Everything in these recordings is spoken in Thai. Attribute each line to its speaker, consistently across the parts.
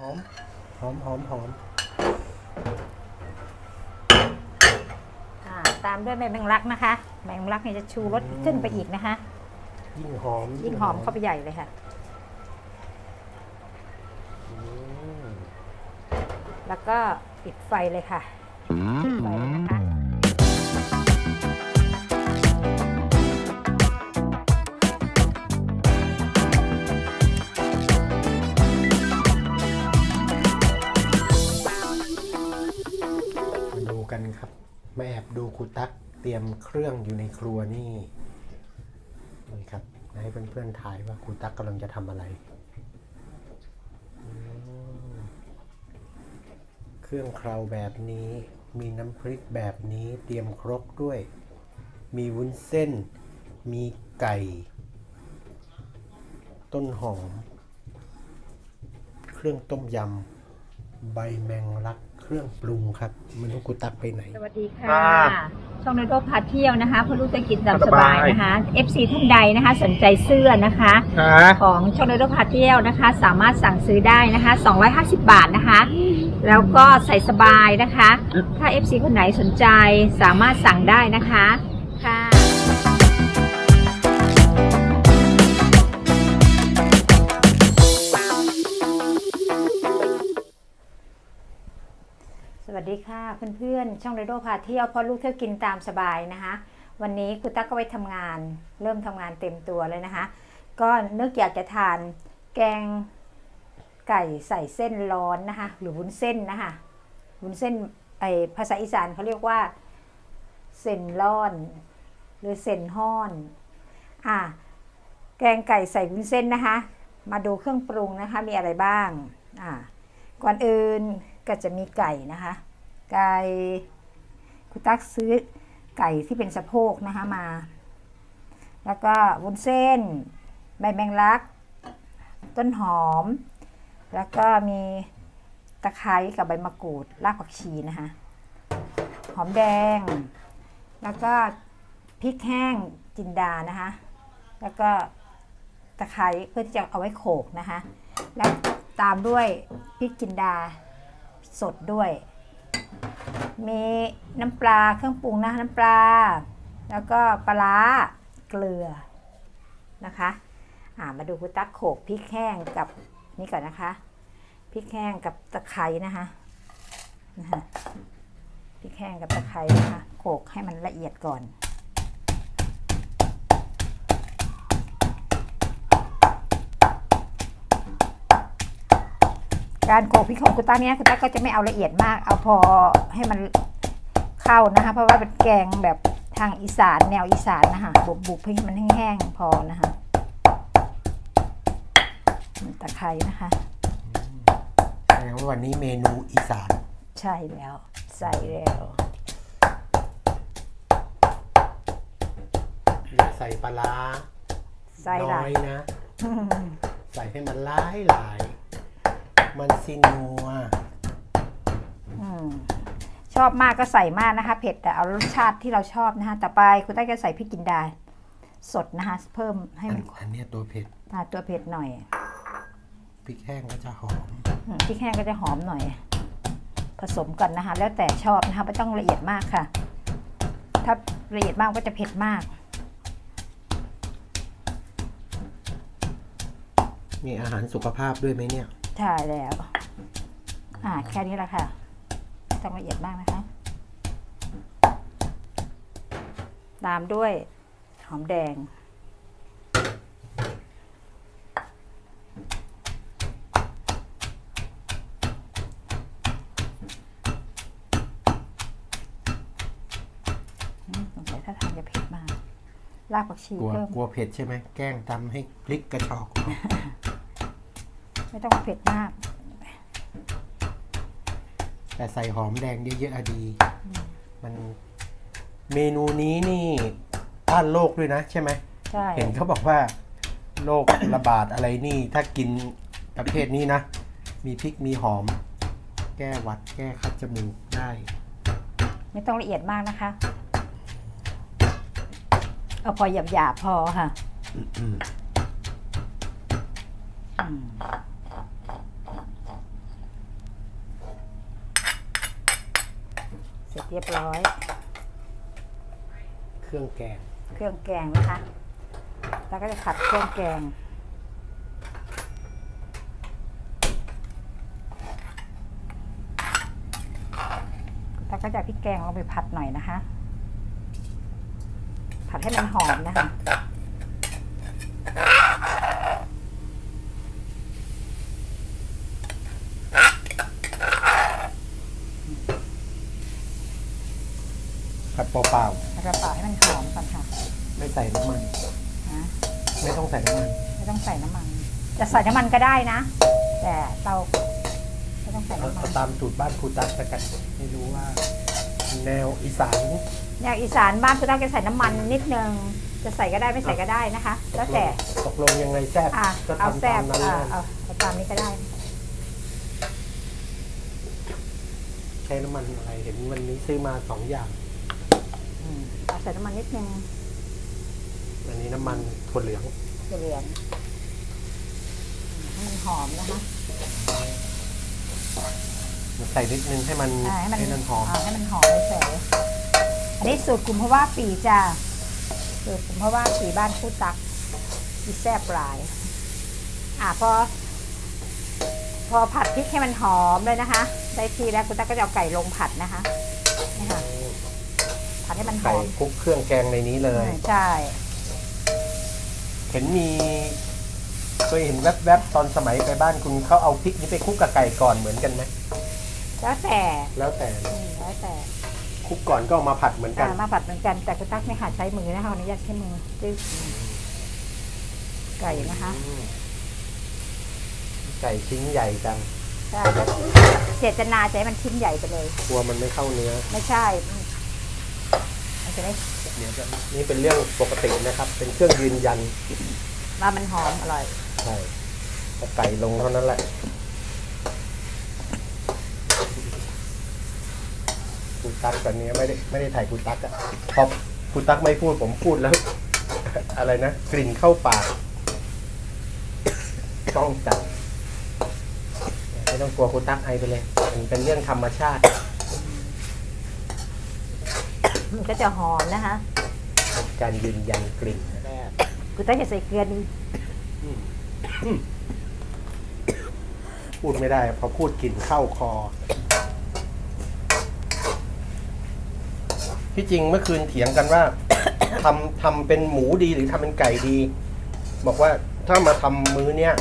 Speaker 1: หอม หอมหอมหอม
Speaker 2: อ่าตามด้วยใบแมงลักนะคะใบแมงลักเนี่ยจะชูรสขึ้นไปอีกนะคะ
Speaker 1: ยิ่งหอม
Speaker 2: ยิ่งหอมเข้าไปใหญ่เลยค่ะ
Speaker 1: อืม
Speaker 2: แล้วก็ปิดไฟเลยค่ะ ย
Speaker 1: มเครื่องอยู่ในครัวนี่นี่ครับ ให้เพื่อนๆถ่ายว่าครูตั๊กกำลังจะทำอะไรอืมเครื่องเคราวแบบนี้ มีน้ำพริกแบบนี้ เตรียมครกด้วย มีวุ้นเส้น มีไก่ ต้นหอม เครื่องต้มยำ ใบแมงลัก เครื่องปรุงครับไมันรู้กูตักไปไหน
Speaker 2: สวัสดีค่ะ
Speaker 3: ครับ
Speaker 2: ช่องนโดพาเที่ยวนะคะเพราะลูกจะกินตามสบายนะคะ FC ท่านใดนะคะสนใจเสื้อนะคะของช่องนโดพาเที่ยวนะคะ สามารถสั่งซื้อได้นะคะ 250 บาทนะคะ แล้วก็ใส่สบายนะคะ ถ้า FC คนไหนสนใจสามารถสั่งได้นะคะ ดีค่ะเพื่อนๆ ช่องเรโดพาเที่ยวพราะลูกเที่ยวกินตามสบายนะคะ วันนี้คุณตั๊กก็ไปทำงาน เริ่มทำงานเต็มตัวเลยนะคะ ก็นึกอยากจะทานแกงไก่ใส่เส้นร้อนนะคะ หรือวุ้นเส้นนะคะวุ้นเส้นไอภาษาอีสานเขาเรียกว่าเส้นร้อน หรือเส้นห้อนอะแกงไก่ใส่วุ้นเส้นนะคะ มาดูเครื่องปรุงนะคะมีอะไรบ้างอะก่อนอื่นก็จะมีไก่นะคะ ไก่คุณตั๊กซื้อไก่ที่เป็นสะโพกนะคะมา แล้วก็วุ้นเส้น ใบแมงลัก ต้นหอม แล้วก็มีตะไคร้กับใบมะกรูดรากผักชีนะคะหอมแดง แล้วก็พริกแห้งจินดานะคะ แล้วก็ตะไคร้เพื่อที่จะเอาไว้โขกนะคะ แล้วตามด้วยพริกจินดาสดด้วย มีน้ำปลาเครื่องปรุงนะน้ำปลา แล้วก็ปลาเกลือนะคะอ่ามาดูคุณตักโขกพริกแห้งกับนี่ก่อนนะคะพริกแห้งกับตะไคร้นะคะนะคะพริกแห้งกับตะไคร้นะคะโขกให้มันละเอียดก่อน การโขลกพริกของคุณต้าเนี้ยคุณต้าก็จะไม่เอาละเอียดมาก เอาพอให้มันเข้านะคะ เพราะว่าเป็นแกงแบบทางอีสานแนวอีสานนะคะบุบบุบๆให้มันแห้งๆพอนะคะตะไคร้นะคะ
Speaker 1: แสดงว่าวันนี้เมนูอีสาน
Speaker 2: ใช่แล้วใส่แล้ว
Speaker 1: อย่าใส่ปลาร้า
Speaker 2: ใส่หลา
Speaker 1: น้อยยนะ ใส่ให้มันหลายหลายๆ มันซินัว
Speaker 2: อืมชอบมากก็ใส่มากนะคะ เผ็ดแต่เอารสชาติที่เราชอบนะคะต่อไปคุณต้าจะใส่พริกจินดา สดนะคะ เพิ่มให้
Speaker 1: อัน
Speaker 2: มัน
Speaker 1: อันเนี้ยตัวเผ็ด
Speaker 2: อ่าตัวเผ็ดหน่อย
Speaker 1: พริกแห้งก็จะหอม
Speaker 2: อืมพริกแห้งก็จะหอมหน่อย ผสมกันนะคะ แล้วแต่ชอบนะคะไม่ต้องละเอียดมากค่ะ ถ้าละเอียดมากก็จะเผ็ดมาก
Speaker 1: มีอาหารสุขภาพด้วยไหมเนี่ย
Speaker 2: ใช่แล้ว อ่าแค่นี้แหละค่ะไม่ต้องละเอียดมากนะคะ ตามด้วยหอมแดง สงสัยถ้าทานจะเผ็ดมาก รากผักชี
Speaker 1: กลัว
Speaker 2: เพิ่ม
Speaker 1: กลัวเผ็ดใช่ไหม แกล้งทำให้พริกกระชอกออก
Speaker 2: ไม่ต้องเผ็ดมาก
Speaker 1: แต่ใส่หอมแดงเยอะๆอะดี มันเมนูนี้นี่ต้านโรคด้วยนะใช่ไหม
Speaker 2: ใช่
Speaker 1: เห็นเขาบอกว่าโรคระบาดอะไรนี่ ถ้ากินประเภทนี้นะ มีพริกมีหอม แก้หวัดแก้คัดจมูกได้
Speaker 2: ไม่ต้องละเอียดมากนะคะ เอาพอหยาบๆพอค่ะ
Speaker 1: อืม
Speaker 2: อืม เส ร็จเรียบร้อย
Speaker 1: เครื่องแกง
Speaker 2: เครื่องแกงนะคะ แล้วก็จะผัดเครื่องแกง แล้วก็จะพริกแกงลงไปผัดหน่อยนะคะ ผัดให้มันหอมนะคะ
Speaker 1: เปล่า
Speaker 2: แล้วก็เป่าให้มันหอมก่อนค่ะ
Speaker 1: ๆไม่ใส่น้ำมัน
Speaker 2: นะ
Speaker 1: ไม่ต้องใส่น้ำมัน
Speaker 2: ไม่ต้องใส่น้ำมัน จะใส่น้ำมันก็ได้นะ แต่เตาไม่ต้องใส่
Speaker 1: เอา
Speaker 2: น้ำมั
Speaker 1: เอา
Speaker 2: น
Speaker 1: ตามสูตรบ้านครูตั๊กแล้วกันไม่รู้ว่า แนวอีสาน
Speaker 2: อย่างอีสานบ้านคุณต้องจะใส่น้ำมันนิดนึง จะใส่ก็ได้ไม่ใส่ก็ได้นะคะ แล้วแต่
Speaker 1: ตกลงยังไงแซ่บ
Speaker 2: อะ
Speaker 1: ก็
Speaker 2: เอา
Speaker 1: ทำ
Speaker 2: แซ่
Speaker 1: ตา
Speaker 2: บ
Speaker 1: มนั้น
Speaker 2: อะ
Speaker 1: เลย
Speaker 2: เอาเอาตามนี้ก็ได้
Speaker 1: ใช้น้ำมันอะไรเห็นวันนี้ซื้อมาสองอย่าง
Speaker 2: อืมเอา ใส่น้ำมันนิดนึง
Speaker 1: อันนี้น้ำมันถั่วเหลือง
Speaker 2: เหลืองให้มันหอมนะคะ
Speaker 1: ใส่นิดนึงให้มัน
Speaker 2: อ่าให้มัน
Speaker 1: ให้มันหอมา
Speaker 2: ให้มันหอมเฉยๆอันนี้สูตรกลุ่มเพราะว่าปีจ้าสูตรกลุ่มเพราะว่าปีบ้านคู่ตักที่แซ่บหลาย อะพอ พอผัดพริกให้มันหอมเลยนะคะ ได้ทีแล้วคุณตั๊กก็จะเอาไก่ลงผัดนะคะนี่ค่ะ ผัดให้มันห
Speaker 1: ไก่
Speaker 2: อม
Speaker 1: คลุกเครื่องแกงในนี้เลย
Speaker 2: อืมใช่
Speaker 1: เห็นมีเคยเห็นแวบๆตอนสมัยไปบ้านคุณเขาเอาพริกนี้ไปคลุกกับไก่ก่อนเหมือนกันไหม
Speaker 2: แล้วแต่
Speaker 1: แล้วแต่
Speaker 2: อืมแล้วแต่
Speaker 1: คลุกก่อนก็เอามาผัดเหมือนกัน
Speaker 2: อ่ามาผัดเหมือนกันแต่คุณตั๊กไม่ค่ะใช้มือนะคะวันนี้อยากใช้มือจึ๊กไก่นะคะ
Speaker 1: อืมไก่ชิ้นใหญ่จัง
Speaker 2: ใช่เจตนาจะให้มันชิ้นใหญ่ไปเลย
Speaker 1: กลัวมันไม่เข้าเนื้อ
Speaker 2: ไม่ใช่ มันจะได้
Speaker 1: เดี๋ยวจะนี่เป็นเรื่องปกตินะครับ เป็นเครื่องยืนยัน
Speaker 2: ว่ามันหอมอร่อย
Speaker 1: ใช่พอไก่ลงเท่านั้นแหละกูตักตอนนี้ไม่ได้ไม่ได้ถ่ายกูตักอะพอกูตักไม่พูดผมพูดแล้ว อะไรนะ กลิ่นเข้าปากต้องจัดไม่ต้องกลัวกูตักไอไปเลย มันเป็นเรื่องธรรมชาติ
Speaker 2: มันก็จะหอมนะคะ
Speaker 1: เป็นการยืนยันกลิ่นแรก
Speaker 2: คุณตั๊กจะใส่เกลือดี
Speaker 1: พูดไม่ได้พอพูดกลิ่นเข้าคอ ที่จริงเมื่อคืนเถียงกันว่าทำทำเป็นหมูดีหรือทำเป็นไก่ดี บอกว่าถ้ามาทำมื้อเนี้ย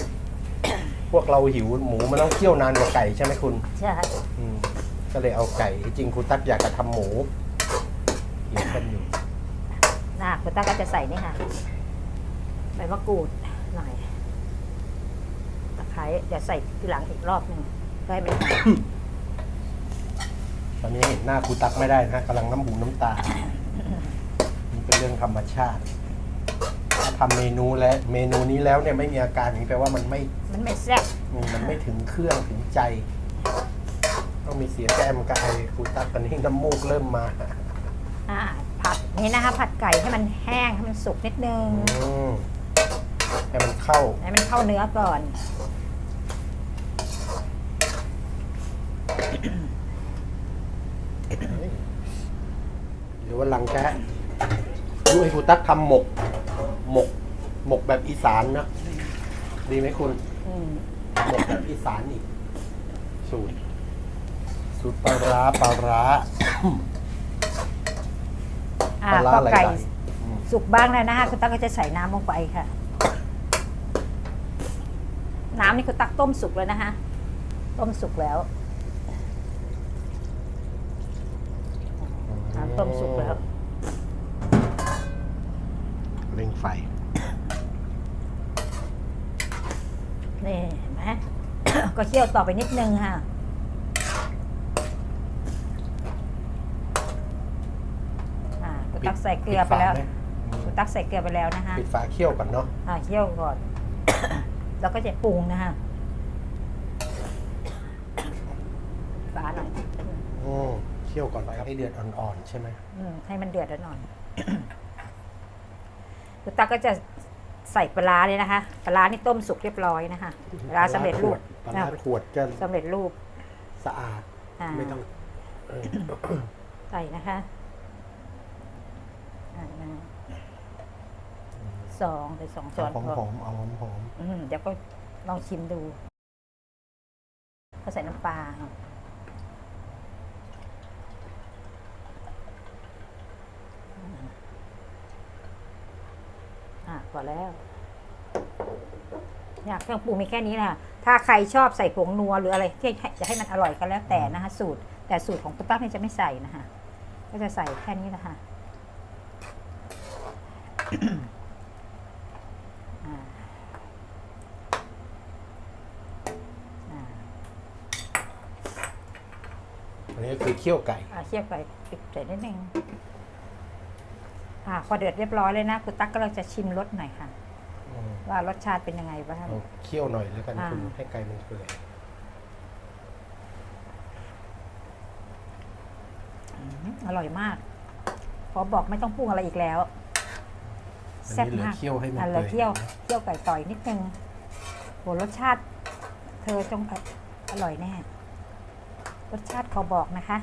Speaker 1: พวกเราหิวหมูมันต้องเคี่ยวนานกว่าไก่ใช่ไหมคุณ
Speaker 2: ใช่
Speaker 1: อืมก็เลยเอาไก่ที่จริงคุณตั๊กอยากจะทำหมู เถียงกันอยู่
Speaker 2: นะคุณตั๊กก็จะใส่นี่ค่ะใบมะกรูดหน่อยตะไคร้เดี๋ยวใส่ทีหลังอีกรอบหนึ่งเพื่อให้มันหอม
Speaker 1: ตอนนี้เห็นหน้าคุณตั๊กไม่ได้นะกำลังน้ำหูน้ำตา มันเป็นเรื่องธรรมชาติถ้าทำเมนูและเมนูนี้แล้วเนี่ยไม่มีอาการอย่างนี้แปลว่ามันไม่
Speaker 2: มันไม่แซ่บ
Speaker 1: อืมมันไม่ถึงเครื่องถึงใจ ต้องมีเสียแก้มกับไอคูตักตอนนี้น้ำมูกเริ่มมา
Speaker 2: อ่าผัดนี่นะคะ ผัดไก่ให้มันแห้งให้มันสุกนิดนึง
Speaker 1: อืมให้มันเข้า
Speaker 2: ให้มันเข้าเนื้อก่อน
Speaker 1: หรือว่าหลังแกดูไอ้คูตักทำหมก หมก หมกแบบอีสานนะ ดีไหมคุณ
Speaker 2: อืม
Speaker 1: หมกแบบอีสานอีก สูตร สูตรปลาร้าปลาร้า
Speaker 2: อ่า
Speaker 1: ปลาร้า
Speaker 2: พอ
Speaker 1: อะไร
Speaker 2: ไก่
Speaker 1: ๆอืม
Speaker 2: สุกบ้างแล้วนะคะคุณตั๊กก็จะใส่น้ำลงไปค่ะ น้ำนี่คุณตั๊กต้มสุกแล้วนะคะต้มสุกแล้ว น้ำต้มสุกแล้ว
Speaker 1: เร่งไฟ
Speaker 2: นี่เห็นไหม ก็เคี่ยวต่อไปนิดนึงค่ะ อ่าคุณ ตักใส่เกลือไปแล้ว
Speaker 1: ปิดฝาหมอืม
Speaker 2: คุณตักใส่เกลือไปแล้วนะคะ
Speaker 1: ปิดฝาเคี่ยวก่อนเนาะ
Speaker 2: อ่าเคี่ยวก่อน แล้วก็จะปรุงนะคะฝาหน่อย
Speaker 1: อืมเคี่ยวก่อนให้เดือดอ่อนๆใช่ไหม
Speaker 2: อืมให้มันเดือดแล้วหน่อย คุณตักก็จะใส่ปลาร้าเลยนะคะปลาร้านี่ต้มสุกเรียบร้อยนะคะปลาร้าสำเร็จรูป
Speaker 1: ปลาร้าขวดจะ
Speaker 2: สำเร็จรูป
Speaker 1: สะอาด
Speaker 2: อ่า
Speaker 1: ไม่ต้องเออ
Speaker 2: ใส่นะคะอ่านะ สองไปสองช้อน
Speaker 1: หอม
Speaker 2: พอ
Speaker 1: หอมๆเอาหอมหอม
Speaker 2: อืมเดี๋ยวก็ลองชิมดูก็ใส่น้ำปลาครับอะพอแล้วอยากเครื่องปรุงมีแค่นี้แหละค่ะถ้าใครชอบใส่ผงนัวหรืออะไรที่จะให้มันอร่อยก็แล้วแต่นะคะสูตร แต่สูตรของคุณตั๊กเนี่ยจะไม่ใส่นะคะก็จะใส่แค่นี้นะคะ อ่าอ่า
Speaker 1: ๆอันนี้ก็คือเคี่ยวไก่
Speaker 2: อ่าเคี่ยวไปปิดใส่นิดนึงอ่าพอเดือดเรียบร้อยเลยนะคุณตั๊กก็เราจะชิมรสหน่อยค่ะ
Speaker 1: อืม
Speaker 2: ว่ารสชาติเป็นยังไงบ้าง
Speaker 1: เอาเคี่ยวหน่อยแล้วกัน
Speaker 2: อ่า
Speaker 1: คุณให้ไก่มันเปื่อย
Speaker 2: อืมอร่อยมากพอบอกไม่ต้องปรุงอะไรอีกแล้ว
Speaker 1: อัน
Speaker 2: แซ่บ
Speaker 1: นี้เหลือ
Speaker 2: มาก
Speaker 1: เคี่ยวให้มัน
Speaker 2: อะเหลื
Speaker 1: เปื่
Speaker 2: อ
Speaker 1: อย
Speaker 2: เคี่ยวเคี่ยวไก่ต่อยนิดนึงโหรสชาติ เธอจงออร่อยแน่ รสชาติเขาบอกนะคะ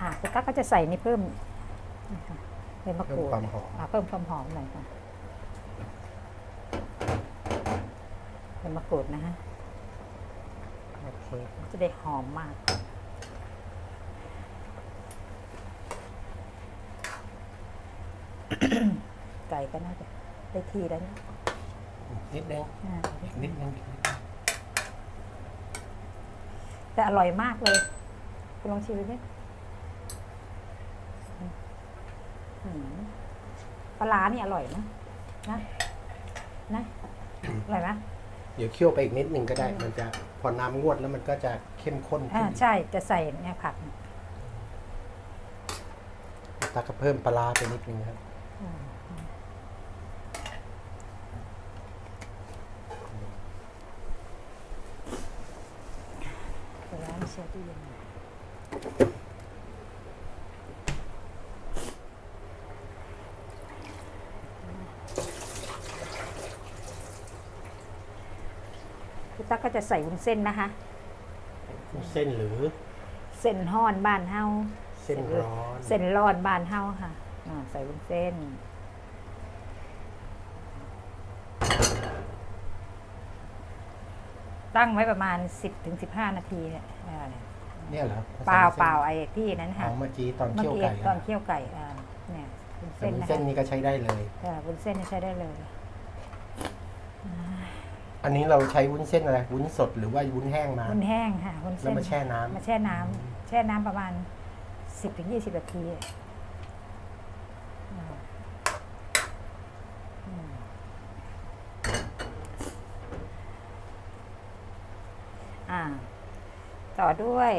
Speaker 2: อะคุณตั๊กก็จะใส่นี่เพิ่มนะคะเป็นมะก
Speaker 1: เพิ่ม
Speaker 2: รูด
Speaker 1: ความหอม
Speaker 2: อะเพิ่มความหอมหน่อยค่ะเป็นมะกรูดนะฮะโอเคมันจะได้หอมมาก ไก่ก็น่าจะได้ทีแล้วนะ
Speaker 1: นิดนึง
Speaker 2: อ่า
Speaker 1: อีกนิดนึงอีกนิดนึง
Speaker 2: แต่อร่อยมากเลย คุณลองชิมดูดิอืมปลาร้านี่อร่อยนะนะนะอร่อยไหม
Speaker 1: เดี๋ยวเคี่ยวไปอีกนิดนึงก็ได้ มันจะพอน้ำงวดแล้วมันก็จะเข้มข้น
Speaker 2: อ่า
Speaker 1: ขึ้น
Speaker 2: ใช่จะใส่เนี่ยผัก
Speaker 1: ตาก็เพิ่มปลาร้าไปนิดนึงครับ
Speaker 2: อืม ปลาร้าไม่เชื่อตู้เย็นคุณตั๊กก็จะใส่วุ้นเส้นนะคะ
Speaker 1: เส้นหรือ
Speaker 2: เส้นห่อนบ้านเฮา
Speaker 1: เส้นร้อน
Speaker 2: เส้นร้อนบ้านเฮาค่ะอ่าใส่วุ้นเส้น ตั้งไว้ประมาณ 10-15ถึง15 นาทีเนี่ยอ่า
Speaker 1: เนี่ยเหรอ
Speaker 2: เปล่าเปล่าไอ้ที่นั้น
Speaker 1: ข
Speaker 2: ค่ะ
Speaker 1: องเมื่อกี้ตอน
Speaker 2: เมื่อ
Speaker 1: เคี่ยว
Speaker 2: กี้
Speaker 1: ไก่
Speaker 2: ตอน
Speaker 1: อะ
Speaker 2: เคี่ยวไก่อ่าเนี่ยวุ้น
Speaker 1: แต่
Speaker 2: เส้น
Speaker 1: วุ้น
Speaker 2: นะ
Speaker 1: เส้น
Speaker 2: คะ
Speaker 1: นี้ก็ใช้ได้เลย
Speaker 2: อ่าวุ้นเส้นนี่ใช้ได้เลย
Speaker 1: อันนี้เราใช้วุ้นเส้นอะไรวุ้นสดหรือว่าวุ้นแห้งมา
Speaker 2: วุ้นแห้งค่ะวุ้น
Speaker 1: แล้ว
Speaker 2: เส้น
Speaker 1: มาแช่น้ำ
Speaker 2: มาแช่น้ำแช่น้ำประมาณ 10-20 นาทีอะอ่าอืมอ่า ต่อด้วย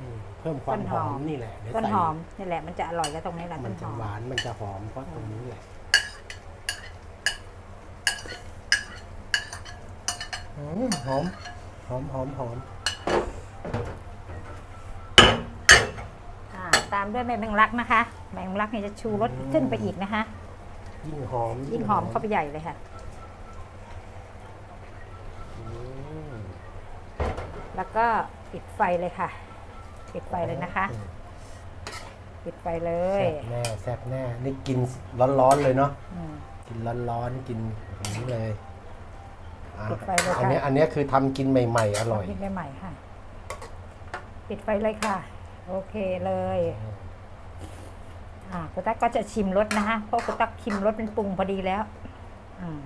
Speaker 1: อืมเพิ่มความ
Speaker 2: ต้น
Speaker 1: ห
Speaker 2: ห
Speaker 1: อ
Speaker 2: อ
Speaker 1: ม
Speaker 2: ม
Speaker 1: นี่แหละเดี๋ยว
Speaker 2: ต้น
Speaker 1: ใส่
Speaker 2: หอมนี่แหละมันจะอร่อยก็ตรงนี้แหละ
Speaker 1: มั
Speaker 2: ต้
Speaker 1: น
Speaker 2: นห
Speaker 1: จะ
Speaker 2: อม
Speaker 1: หวานมันจะหอมเพราะตรงนี้แหละอืมหอม หอมหอมหอม
Speaker 2: อ่าตามด้วยใบแมงลักนะคะใบแมงลักนี่จะชูรสขึ้นไปอีกนะคะ
Speaker 1: ยิ่งหอม
Speaker 2: ยิ่งหอมเข้าไปใหญ่เลยค่ะ
Speaker 1: อืม
Speaker 2: แล้วก็ปิดไฟเลยค่ะ ปิดไฟเลยนะคะ ปิดไฟเลย
Speaker 1: แซ่บแน่แซ่บแน่นี่กินร้อนๆเลยเนาะ
Speaker 2: อืม
Speaker 1: กินร้อนๆกินอย่างนี้เลยอะ
Speaker 2: ปิดไฟเลยค่ะ
Speaker 1: อันนี้อันนี้คือทำกินใหม่ ๆ อร่อย
Speaker 2: ปิดใหม่ๆค่ะ ปิดไฟเลยค่ะ โอเคเลย อ่าคุณตั๊กก็จะชิมรสนะคะเพราะคุณตั๊กชิมรสเป็นปรุงพอดีแล้ว อืม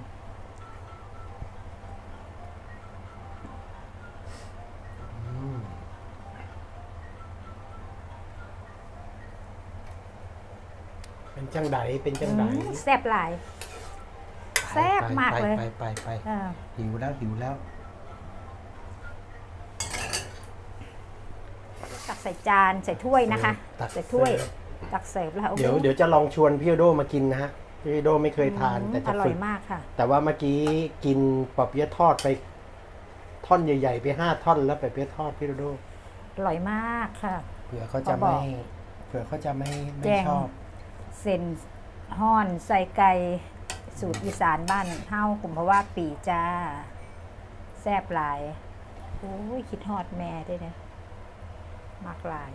Speaker 1: จังไดเป็นจังได
Speaker 2: อืมแซ่บหลาย แซ่บมากเลย
Speaker 1: ไปไปไปไป
Speaker 2: อ่า
Speaker 1: หิวแล้วหิวแล้ว
Speaker 2: ตักใส่จานใส่ถ้วยนะคะ
Speaker 1: ตัก
Speaker 2: ใส่ถ้วย
Speaker 1: เสิร์ฟ
Speaker 2: ตักเสิร์ฟแล้วโอ้โห
Speaker 1: เดี๋ยวเดี๋ยวจะลองชวนพี่โอโดมากินนะฮะพี่โอโดไม่เคยทาน
Speaker 2: อืม
Speaker 1: แต่
Speaker 2: อ
Speaker 1: จะ
Speaker 2: ร่อ
Speaker 1: ฝึ
Speaker 2: ย
Speaker 1: ก
Speaker 2: มากค่ะ
Speaker 1: แต่ว่าเมื่อกี้กินปอเปี๊ยะทอดไปท่อนใหญ่ ๆ ไปห้าท่อนแล้วปอเปี๊ยะทอดพี่โอโด
Speaker 2: อร่อยมากค่ะ
Speaker 1: เผื่อเขาจะ
Speaker 2: เขาบอ
Speaker 1: ไม่
Speaker 2: ก
Speaker 1: เผื่อเขาจะไม่ไม่
Speaker 2: แจง
Speaker 1: ชอบ
Speaker 2: เซนห้อนใส่ไก่สูตรอีสานบ้านเฮ้ากลุ่มเพราะว่าปีจ้า แซ่บหลาย โอ้ย คิดฮอดแม่ด้วยนะมากหลาย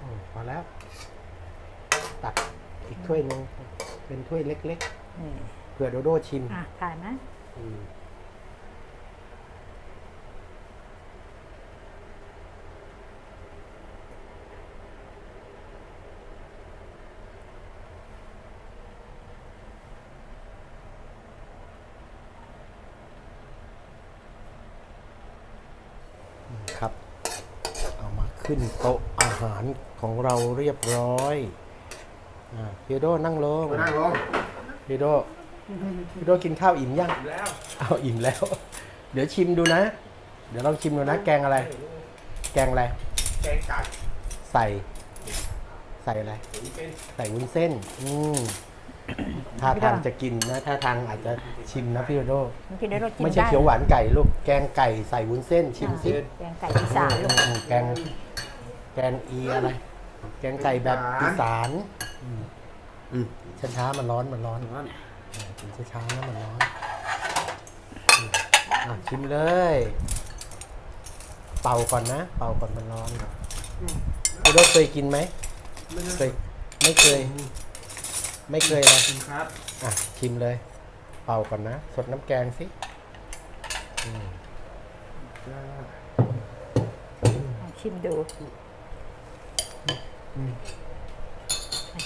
Speaker 1: อพอแล้ว ตักอีกถ้วยหนึงเป็นถ้วยเล็กๆเผื่อโดโดชิม
Speaker 2: อะถ่ายนะ
Speaker 1: อืม ขึ้นโต๊ะอาหารของเราเรียบร้อยอ่าพี่โดนั่งลง
Speaker 3: นั่งลง
Speaker 1: พี่โดพี่โดกินข้าวอิ่มยัง
Speaker 3: แล้ว
Speaker 1: เอาอิ่มแล้ว เดี๋ยวชิมดูนะ เดี๋ยวลองชิมดูนะ แกงอะไร แกงอะไร
Speaker 3: แกงไก่
Speaker 1: ใส่ ใส่อะไร
Speaker 3: หรือเป็น
Speaker 1: ใส่วุ้นเส้น อืมถ้าทางจะกินนะถ้าทางอาจจะชิมนะพี่โดโด
Speaker 2: มันกินได้รสกิน
Speaker 1: ไม่ใช่
Speaker 2: ได้
Speaker 1: เขียวหวานไก่ลูก แกงไก่ใส่วุ้นเส้นชิมซิ
Speaker 2: แกงไก่อีสานลูก
Speaker 1: อืมแกงแกงอีอะไร แกงไก่แบบอีสาน
Speaker 3: อืม
Speaker 1: ช้าๆมันร้อนมันร้อนกินช้าๆนะมันร้อนอืมอะชิมเลย เป่าก่อนนะ เป่าก่อนมันร้อนคุณโดเคยกินไหม
Speaker 3: ไม่
Speaker 1: เคยไม่เคย ไม่เคยเลย
Speaker 3: กินครับ
Speaker 1: อะชิมเลย เป่าก่อนนะ สดน้ำแกงสิอืม
Speaker 2: ลองชิมดูอะ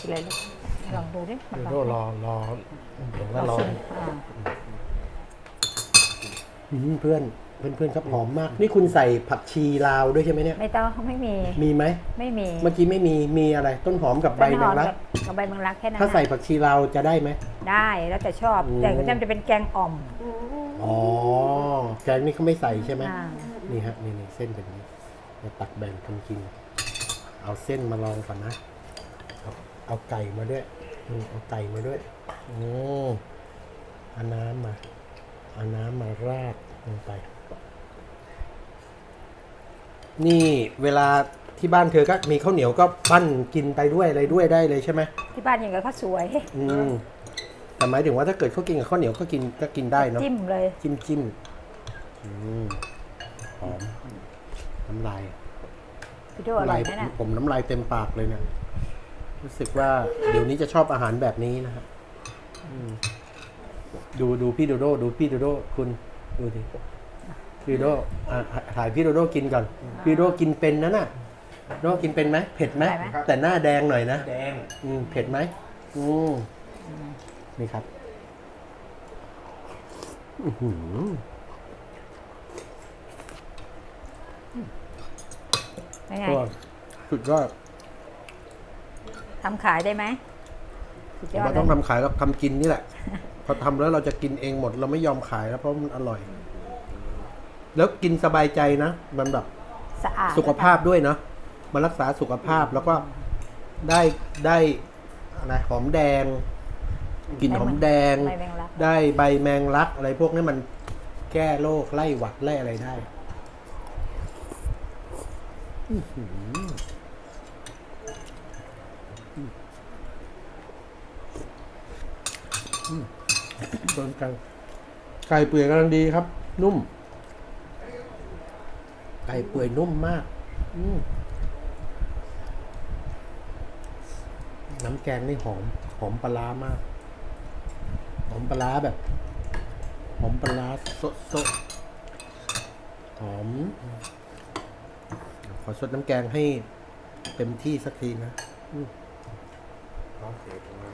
Speaker 2: กินเลยลูกลองดูดิมัน
Speaker 1: คุณโดรอรอเห็นว่าร้อน
Speaker 2: อ่า
Speaker 1: อืมเพื่อนเพื่อนเพื่อนครับหอมมาก นี่คุณใส่ผักชีลาวด้วยใช่ไหมเนี่ย
Speaker 2: ไม่ต้องไม่มี
Speaker 1: มีไหม
Speaker 2: ไม่มี
Speaker 1: เมื่อกี้ไม่มีมีอะไร ต้นหอมกับใบ
Speaker 2: ต้น
Speaker 1: แม
Speaker 2: หองม
Speaker 1: ลัก
Speaker 2: กับกับใบแมงลักแค่นั้น
Speaker 1: ถ้าใส่
Speaker 2: น่ะ
Speaker 1: ผักชีลาวจะได้ไหม
Speaker 2: ได้แล้วแต่ชอบ
Speaker 1: อืม
Speaker 2: แต่ก็จะเป็นแกงอ่อม
Speaker 1: อ๋อแกงนี่เขาไม่ใส่ใช่ไหม
Speaker 2: อ่า
Speaker 1: นี่ฮะนี่นี่เส้นเป็นอย่างนี้เราตักแบ่งกันกิน เอาเส้นมาลองก่อนนะ เอาเอาไก่มาด้วยอืมเอาไก่มาด้วยโอ้เอาน้ำมาเอาน้ำมาราดลงไป นี่เวลาที่บ้านเธอก็มีข้าวเหนียวก็ปั้นกินไปด้วยอะไรด้วยได้เลยใช่ไหม
Speaker 2: ที่บ้านอย่างกับข้าวสวย
Speaker 1: อืมแต่หมายถึงว่าถ้าเกิดเขากินกับข้าวเหนียวก็กินก็กินได้เนาะ
Speaker 2: จิ้มเลย
Speaker 1: จิ้มจิ้มอืมหอมน้ำลาย
Speaker 2: พี่โดอร่อยไหมน่ะ
Speaker 1: ผมน้ำลายเต็มปากเลยเนี่ยรู้สึกว่าเดี๋ยวนี้จะชอบอาหารแบบนี้นะครับอืมดูดูพี่โดโดดูพี่โดโดคุณดูดิพี่โดโดอะถ่ายพี่โดโดกินก่อน พี่โดโดกินเป็นนะน่ะโดโดกินเป็นไหมเผ็ดไหม แต่หน้าแดงหน่อยนะ
Speaker 3: แดง
Speaker 1: อืมเผ็ดไหมอืมนี่ครับ อื้อหือ
Speaker 2: เป็นไง
Speaker 1: ก็สุดยอด
Speaker 2: ทำขายได้ไหมสุด
Speaker 1: ผ
Speaker 2: ย
Speaker 1: ม
Speaker 2: อด
Speaker 1: ว่า
Speaker 2: เล
Speaker 1: ต้อง
Speaker 2: ย
Speaker 1: ทำขายกับทำกินนี่แหละ พอทำแล้วเราจะกินเองหมด เราไม่ยอมขายแล้วเพราะมันอร่อย แล้วกินสบายใจนะ มันแบบ
Speaker 2: สะอาด
Speaker 1: สุขภาพด้วยเนาะมันรักษาสุขภาพแล้วก็ได้ได้อะไรหอมแดงกลิ่นหอมแดง
Speaker 2: ใบแมงลัก
Speaker 1: ได้ใบแมงลักอะไรพวกนี้มันแก้โรคไล่หวัดไล่อะไรได้อื้อหืออืม โดนกัน ไก่เปื่อยกำลังดีครับ นุ่ม ไก่เปื่อยนุ่มมาก น้ำแกงนี่หอม หอมปลาร้ามาก หอมปลาร้าแบบ หอมปลาร้าสดสดหอม ขอสดน้ำแกงให้เต็มที่สักทีนะอืม
Speaker 3: น้องเสียของเรา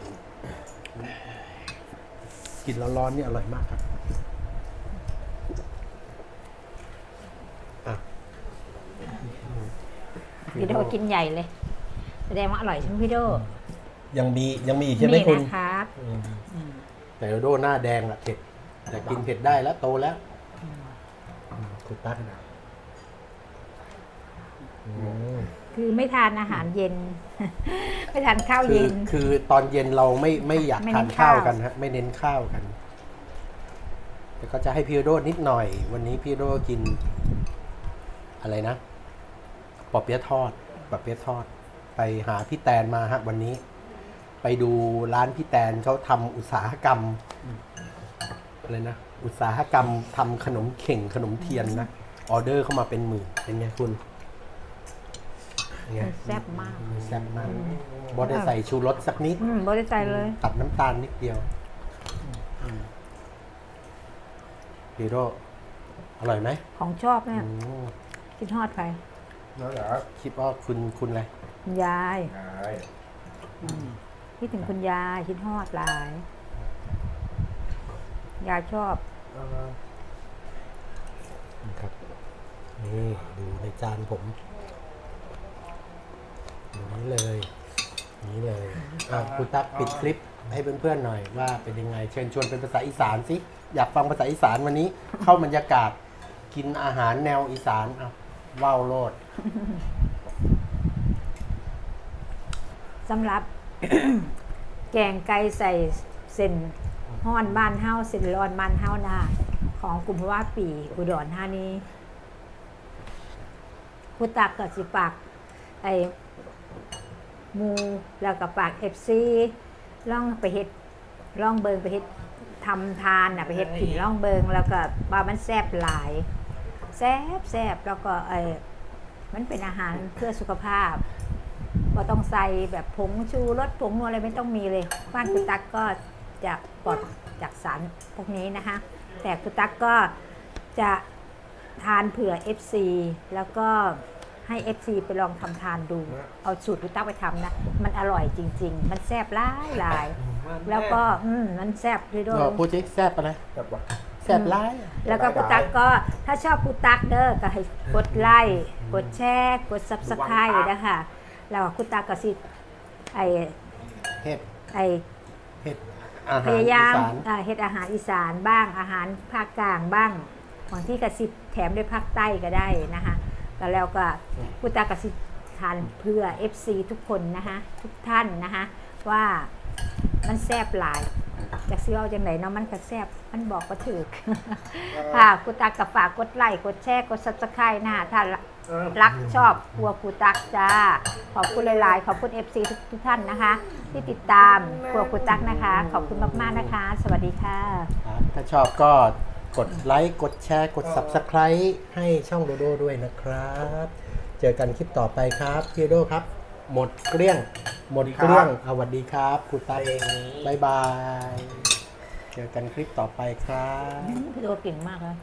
Speaker 1: กินร้อนๆนี่อร่อยมากครับอะ
Speaker 2: พี่โดกินใหญ่เลย แสดงว่าอร่อยใช่ไหมพี่โด
Speaker 1: ยังมียังมีอีกใช่ไหมคุณ
Speaker 2: นะครับ
Speaker 1: อืมแต่โดโดหน้าแดงอะเผ็ดแต่กินเผ็ดได้แล้วโตแล้วคุณตั๊กอืม
Speaker 2: คือไม่ทานอาหารเย็น ไม่ทานข้าว
Speaker 1: คือ
Speaker 2: เย็น
Speaker 1: คือตอนเย็นเราไม่ไม่อยาก
Speaker 2: ไม่
Speaker 1: ทา
Speaker 2: เน้
Speaker 1: น
Speaker 2: น
Speaker 1: ข้าว
Speaker 2: ข้าว
Speaker 1: กันฮะไม่เน้นข้าวกันแต่ก็จะให้พี่โดนิดหน่อย วันนี้พี่โดกิน อะไรนะปอเปี๊ยะทอดปอเปี๊ยะทอด ไปหาพี่แตนมาฮะ วันนี้ ไปดูร้านพี่แตนเขาทำอุตสาหกรรมอะไรนะอุตสาหกรรมทำขนมเข่งขนมเทียนนะออเดอร์เข้ามาเป็นหมื่นเป็นไงคุณ ไง
Speaker 2: มันแซ่บมาก
Speaker 1: มันแซ่บมากบอได้ใส่ชูรสสักนิด
Speaker 2: อืมบริใจเลย
Speaker 1: ตัดน้ำตาลนิดเดียวฮีโร่อร่อยไหม
Speaker 2: ของชอบเนี่ย
Speaker 1: อืม
Speaker 2: คิดฮอดใคร
Speaker 3: แล้วเหรอ
Speaker 1: คิดว่าคุณคุณอะไร
Speaker 2: คุณยาย
Speaker 3: ใช่
Speaker 2: คิดถึงคุณยายคิดฮอดหลาย ยายชอบ
Speaker 1: ครับนี่ดูในจานผม อย่างนี้เลยอย่างนี้เลยอะคุณตั๊กปิดคลิปให้เพื่อนๆหน่อยว่าเป็นยังไง เชิญชวนเป็นภาษาอีสานสิ อยากฟังภาษาอีสานวันนี้ เข้าบรรยากาศกินอาหารแนวอีสานอะว้าวโลด
Speaker 2: สำหรับ แกงไก่ใส่เส้นห้อนบ้านเฮาเส้นร้อนบ้านเฮานาของกลุ่มว่าปีอุดรธานีผู้ตักกับสิปากไอห มูแล้วก็ปากเอฟซีล่องไปเฮ็ดล่องเบิงไปเฮ็ดทำทานน่ะไปเฮ็ดผินล่องเบิงแล้วก็ว่ามันแซ่บหลายแซ่บแซ่บแล้วก็ไอมันเป็นอาหารเพื่อสุขภาพก็ต้องใส่แบบผงชูรสผงนัวอะไรไม่ต้องมีเลยบ้านคุณตั๊กก็จะปลอดจากสารพวกนี้นะคะ แต่คุณตั๊กก็จะทานเผื่อ FC แล้วก็ ให้ FC ไปลองทำทานดู เอาสูตรคุณตั๊กไปทำนะ มันอร่อยจริง ๆ มันแซ่บหลายหลาย แล้วก็อืมมันแซ่บด้วยด้ว
Speaker 1: เรา
Speaker 2: ย
Speaker 1: พูดสิแซ่บอะไร
Speaker 3: แบบว่า
Speaker 1: แซ่บร้าย
Speaker 2: แล้วก็คุณตั๊กก็ถ้าชอบคุณตั๊กเด้อก็ให้กดไลค์กดแชร์กด Subscribe นะคะแล้วคุณตั๊กก็สิไอ
Speaker 1: เห็ด
Speaker 2: ไอ
Speaker 1: เห็ดอา
Speaker 2: พ
Speaker 1: หาร
Speaker 2: ยายาม
Speaker 1: อีสาน
Speaker 2: อ่าเฮ็ดอาหารอีสานบ้างอาหารภาคกลางบ้างบางที่กระสิบแถมด้วยภาคใต้ก็ได้นะคะ แล้วแล้วก็พุตากระสิบทานเพื่อ FC ทุกคนนะคะทุกท่านนะคะว่ามันแซบหลายจากซีเอาจังไหนเนาะมันก็แซบมันบอกก็ถือค่ะกุตากกับฝากกดไลค์กดแชร์กด subscribe นะคะถ้ารักชอบครัวครูตักจ้า ขอบคุณหลาย ๆ ขอบคุณ FC ทุกทุกท่านนะคะ ที่ติดตามครัวครูตักนะคะ ขอบคุณมาก ๆ นะคะ สวัสดีค่ะ
Speaker 1: ครับถ้าชอบก็ กดไลค์ กดแชร์ กด Subscribe ให้ช่องโดโดด้วยนะครับ เจอกันคลิปต่อไปครับพี่โดครับ หมดเกลี้ยง หมดเกลี้ยงเอาสวัสดีครับครูตั๊กบายบาย เจอกันคลิปต่อไปครับ
Speaker 2: พี่โดเก่งมากเลย